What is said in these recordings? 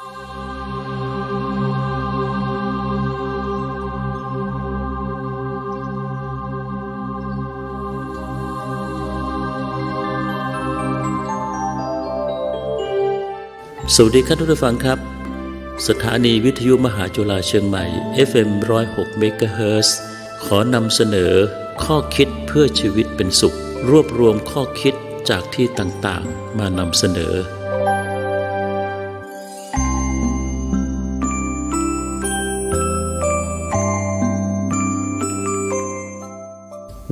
สวัสดีครับทุกท่านฟังครับ สถานีวิทยุมหาจุฬาเชียงใหม่ FM 106เมกะเฮิรตซ์ขอนำเสนอข้อคิดเพื่อชีวิตเป็นสุข รวบรวมข้อคิดจากที่ต่างๆ มานำเสนอ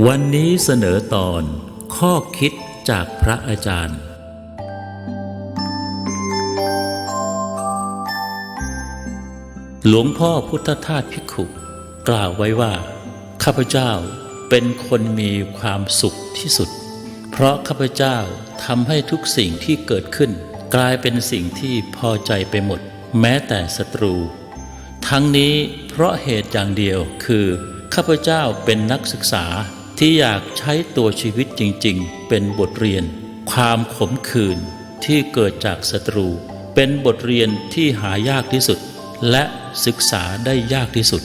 วันนี้เสนอตอนข้อคิดจากพระอาจารย์ หลวงพ่อพุทธทาสพิกขุกล่าวไว้ว่า ข้าพเจ้าเป็นคนมีความสุขที่สุด เพราะข้าพเจ้าทำให้ทุกสิ่งที่เกิดขึ้น กลายเป็นสิ่งที่พอใจไปหมด แม้แต่ศัตรู ทั้งนี้เพราะเหตุอย่างเดียวคือ ข้าพเจ้าเป็นนักศึกษา ที่อยากใช้ตัวชีวิตจริงๆ เป็นบทเรียน ความขมขื่นที่เกิดจากศัตรู เป็นบทเรียนที่หายากที่สุด และศึกษาได้ยากที่สุด